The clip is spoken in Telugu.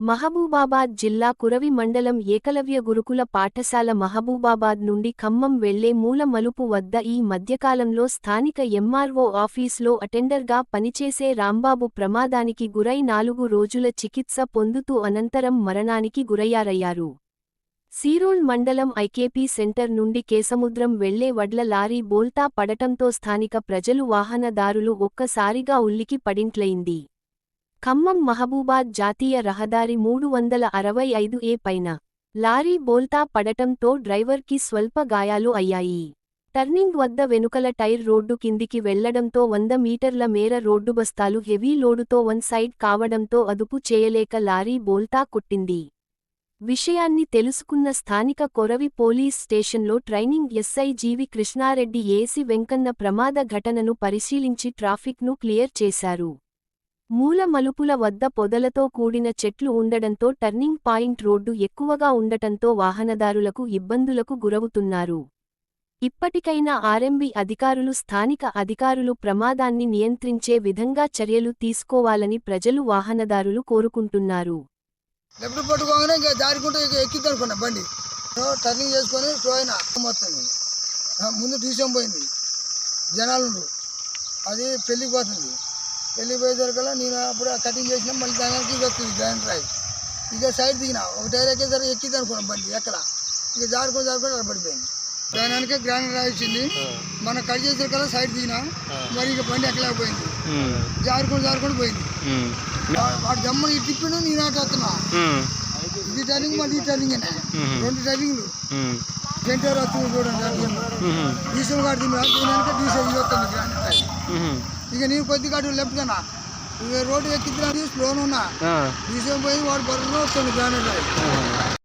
మహబూబాబాద్ జిల్లా కురవి మండలం ఏకలవ్య గురుకుల పాఠశాల మహబూబాబాద్ నుండి ఖమ్మం వెళ్ళే మూల మలుపు వద్ద ఈ మధ్యకాలంలో స్థానిక ఎంఆర్ఓ ఆఫీస్లో అటెండర్గా పనిచేసే రాంబాబు ప్రమాదానికి గురై నాలుగు రోజుల చికిత్స పొందుతూ అనంతరం మరణానికి గురయ్యారయ్యారు. సీరోల్ మండలం ఐకేపీ సెంటర్ నుండి కేసముద్రం వెళ్ళే వడ్ల లారీ బోల్తా పడటంతో స్థానిక ప్రజలు వాహనదారులు ఒక్కసారిగా ఉల్లికి పడింట్లయింది. ఖమ్మం మహబూబాద్ జాతీయ రహదారి మూడు వందల అరవై ఐదు ఏ పైన లారీ బోల్తా పడటంతో డ్రైవర్కి స్వల్ప గాయాలు అయ్యాయి. టర్నింగ్ వద్ద వెనుకల టైర్ రోడ్డు కిందికి వెళ్ళడంతో వంద మీటర్ల మేర రోడ్డు బస్తాలు హెవీ లోడుతో వన్ సైడ్ కావడంతో అదుపు చేయలేక లారీ బోల్తా కొట్టింది. విషయాన్ని తెలుసుకున్న స్థానిక కొరవి పోలీస్ స్టేషన్లో training SI GV Krishna Reddy AC Venkanna ప్రమాద ఘటనను పరిశీలించి ట్రాఫిక్ను క్లియర్ చేశారు. మూల మలుపుల వద్ద పొదలతో కూడిన చెట్లు ఉండడంతో టర్నింగ్ పాయింట్ రోడ్డు ఎక్కువగా ఉండటంతో వాహనదారులకు ఇబ్బందులకు గురవుతున్నారు. ఇప్పటికైనా ఆర్ఎంబి అధికారులు స్థానిక అధికారులు ప్రమాదాన్ని నియంత్రించే విధంగా చర్యలు తీసుకోవాలని ప్రజలు వాహనదారులు కోరుకుంటున్నారు. పట్టుకోగానే ఇంకా బండి. టర్నింగ్ చేసుకొని స్లో అయినా మొత్తం ముందు పోయింది. జనాలు అది పెళ్ళికి పోతుంది. పెళ్ళికి పోయేసరికల్లా నేను అప్పుడు ఆ కటింగ్ చేసిన మళ్ళీ దానికి ఇది వస్తుంది గ్రైండ్ డ్రైవ్ ఇక సైడ్ దిగిన ఒక టైర్ ఎక్కేసరికి ఎక్కిద్ది అనుకున్నాం బండి ఎక్కడ ఇక జారుకొని జారుకొని అక్కడ పడిపోయింది దాని వెనక గ్రైండ్ డ్రైవ్ వచ్చింది మనం కట్ చేసరికల్లా సైడ్ దిగిన మరి ఇక బండి ఎక్కలేకపోయింది జారుకొని జారుకొని పోయింది వా- వాడు జమ్మని ఇటు తిప్పిండు నేను అటు వస్తున్నా ఇది టర్నింగ్ మళ్ళీ ఈ టర్నింగ్ రెండు టర్నింగ్లు జంటర్ వస్తుంది చూడండి అటు డీసెల్ గాడి దీని వెనక డీసెల్ ఇది వస్తుంది గ్రాండ్ టైర్. ఇక నేను కొద్దిగా అటు లెఫ్ట్ కన్నా. ఇక రోడ్డు ఎక్కిద్దాం స్లోన్ ఉన్నా డీసెల్ పోయి వాడు బర్రెలో వస్తుంది గ్రాండ్ టైర్.